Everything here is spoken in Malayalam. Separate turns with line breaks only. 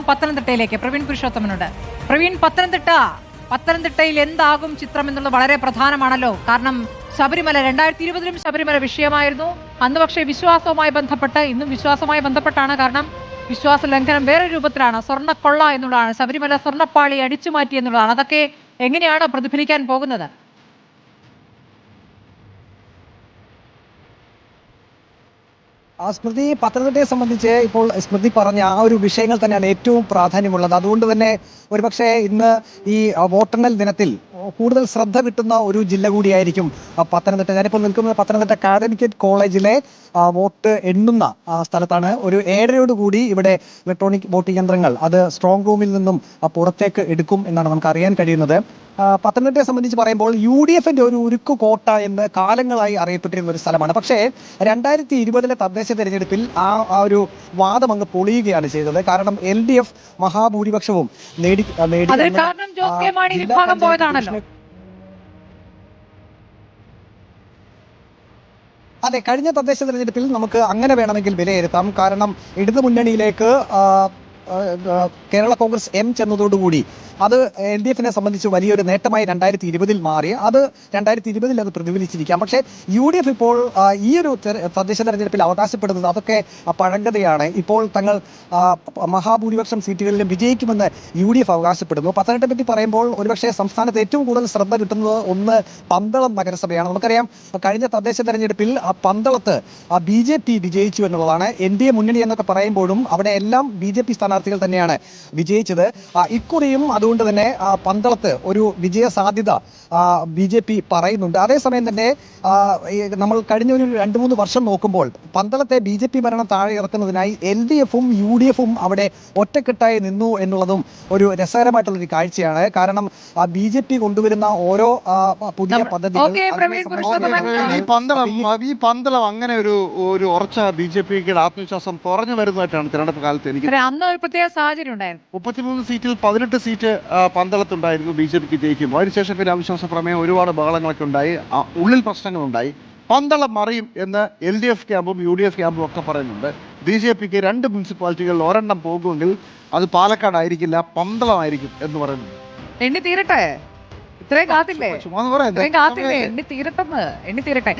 പത്തനംതിട്ടയിലേക്ക് പ്രവീൺ പുരുഷോത്തമനോട്. പ്രവീൺ പത്തനംതിട്ട. പത്തനംതിട്ടയിൽ എന്താകും ചിത്രം എന്നുള്ളത് വളരെ പ്രധാനമാണല്ലോ. കാരണം ശബരിമല രണ്ടായിരത്തി ഇരുപതിലും ശബരിമല വിഷയമായിരുന്നു. അന്ന് പക്ഷേ വിശ്വാസവുമായി ബന്ധപ്പെട്ട് ഇന്നും വിശ്വാസവുമായി ബന്ധപ്പെട്ടാണ്. കാരണം വിശ്വാസ ലംഘനം വേറെ രൂപത്തിലാണ്. സ്വർണക്കൊള്ള എന്നുള്ളതാണ്. ശബരിമല സ്വർണപ്പാളി അടിച്ചു മാറ്റി എന്നുള്ളതാണ്. അതൊക്കെ എങ്ങനെയാണ് പ്രതിഫലിക്കാൻ പോകുന്നത്.
ആ സ്മൃതി പത്തനംതിട്ടയെ സംബന്ധിച്ച് ഇപ്പോൾ സ്മൃതി പറഞ്ഞ ആ ഒരു വിഷയങ്ങൾ തന്നെയാണ് ഏറ്റവും പ്രാധാന്യമുള്ളത്. അതുകൊണ്ട് തന്നെ ഒരുപക്ഷെ ഇന്ന് ഈ വോട്ടെണ്ണൽ ദിനത്തിൽ കൂടുതൽ ശ്രദ്ധ കിട്ടുന്ന ഒരു ജില്ല കൂടിയായിരിക്കും പത്തനംതിട്ട. ഞാനിപ്പോൾ നിൽക്കുന്നത് പത്തനംതിട്ട കാലിക്കറ്റ് കോളേജിലെ വോട്ട് എണ്ണുന്ന സ്ഥലത്താണ്. ഒരു ഏഴരയോട് കൂടി ഇവിടെ ഇലക്ട്രോണിക് വോട്ടിംഗ് യന്ത്രങ്ങൾ അത് സ്ട്രോങ് റൂമിൽ നിന്നും പുറത്തേക്ക് എടുക്കും എന്നാണ് നമുക്ക് അറിയാൻ കഴിയുന്നത്. പത്തനംതിട്ടയെ സംബന്ധിച്ച് പറയുമ്പോൾ യു ഡി എഫിന്റെ ഒരു ഉരുക്കു കോട്ട എന്ന് കാലങ്ങളായി അറിയപ്പെട്ടിരുന്ന ഒരു സ്ഥലമാണ്. പക്ഷേ രണ്ടായിരത്തി ഇരുപതിലെ തദ്ദേശ തെരഞ്ഞെടുപ്പിൽ ആ ആ ഒരു വാദം അങ്ങ് പൊളിയുകയാണ് ചെയ്തത്. കാരണം എൽ ഡി എഫ് മഹാഭൂരിപക്ഷവും നേടി നേടി അതെ കഴിഞ്ഞ തദ്ദേശ തെരഞ്ഞെടുപ്പിൽ നമുക്ക് അങ്ങനെ വേണമെങ്കിൽ വിലയിരുത്താം. കാരണം ഇടതു മുന്നണിയിലേക്ക് ആ, ആ, ആ, കേരള കോൺഗ്രസ് എം ചെന്നതോടുകൂടി അത് എൽ ഡി എഫിനെ സംബന്ധിച്ച് വലിയൊരു നേട്ടമായി രണ്ടായിരത്തി ഇരുപതിൽ മാറി. അത് രണ്ടായിരത്തി ഇരുപതിൽ അത് പ്രതിഫലിച്ചിരിക്കാം. പക്ഷേ യു ഡി എഫ് ഇപ്പോൾ ഈ ഒരു തദ്ദേശ തെരഞ്ഞെടുപ്പിൽ അവകാശപ്പെടുന്നത് അതൊക്കെ പഴങ്കതയാണ് ഇപ്പോൾ തങ്ങൾ മഹാഭൂരിപക്ഷം സീറ്റുകളിലും വിജയിക്കുമെന്ന് യു ഡി എഫ് അവകാശപ്പെടുന്നു. പത്തനംതിട്ട പറ്റി പറയുമ്പോൾ ഒരുപക്ഷെ സംസ്ഥാനത്ത് ഏറ്റവും കൂടുതൽ ശ്രദ്ധ കിട്ടുന്നത് ഒന്ന് പന്തളം നഗരസഭയാണ്. നമുക്കറിയാം കഴിഞ്ഞ തദ്ദേശ തെരഞ്ഞെടുപ്പിൽ ആ പന്തളത്ത് ബി ജെ പി വിജയിച്ചു എന്നുള്ളതാണ്. എൻ ഡി എ മുന്നണി എന്നൊക്കെ പറയുമ്പോഴും അവിടെ എല്ലാം ബി ജെ പി സ്ഥാനാർത്ഥികൾ തന്നെയാണ് വിജയിച്ചത്. ഇക്കുറിയും അതുകൊണ്ട് തന്നെ പന്തളത്ത് ഒരു വിജയ സാധ്യത ബി ജെ പി പറയുന്നുണ്ട്. അതേസമയം തന്നെ നമ്മൾ കഴിഞ്ഞ ഒരു രണ്ട് മൂന്ന് വർഷം നോക്കുമ്പോൾ പന്തളത്തെ ബി ജെ പി ഭരണം താഴെ ഇറക്കുന്നതിനായി എൽ ഡി എഫും യു ഡി എഫും അവിടെ ഒറ്റക്കെട്ടായി നിന്നു എന്നുള്ളതും ഒരു രസകരമായിട്ടുള്ള ഒരു കാഴ്ചയാണ്. കാരണം ബി ജെ പി കൊണ്ടുവരുന്ന ഓരോ പുതിയ
പദ്ധതി.
ഈ പന്തളം അങ്ങനെ ഒരു ഒരു ഉറച്ച ബി ജെ പിക്ക് ആത്മവിശ്വാസം കുറഞ്ഞു വരുന്നതായിട്ടാണ് തിരഞ്ഞെടുപ്പ് കാലത്ത് എനിക്ക്
പ്രത്യേക സാഹചര്യം ഉണ്ടായിരുന്നു.
മുപ്പത്തിമൂന്ന് സീറ്റിൽ പതിനെട്ട് സീറ്റ് പന്തളത്തുണ്ടായിരുന്നു ബി ജെ പിക്ക് ജയിക്കും അതിനുശേഷം പിന്നെ അവിശ്വാസ പ്രമേയം ഒരുപാട് ബഹളങ്ങളൊക്കെ ഉണ്ടായി. ഉള്ളിൽ പ്രശ്നങ്ങളുണ്ടായി. പന്തളം മറിയും എന്ന് എൽ ഡി എഫ് ക്യാമ്പും യു ഡി എഫ് ക്യാമ്പും ഒക്കെ പറയുന്നുണ്ട്. ബി ജെ പിക്ക് രണ്ട് മുനിസിപ്പാലിറ്റികളിൽ ഒരെണ്ണം പോകുമെങ്കിൽ അത് പാലക്കാടായിരിക്കില്ല പന്തളമായിരിക്കും എന്ന് പറയുന്നുണ്ട്.
എണ്ണി തീരട്ടെ? ഇത്രയും കാത്തില്ലേ?
ചുമ്മാ പറയാം
എണ്ണി തീരട്ടെന്ന്. എണ്ണി തീരട്ടെ.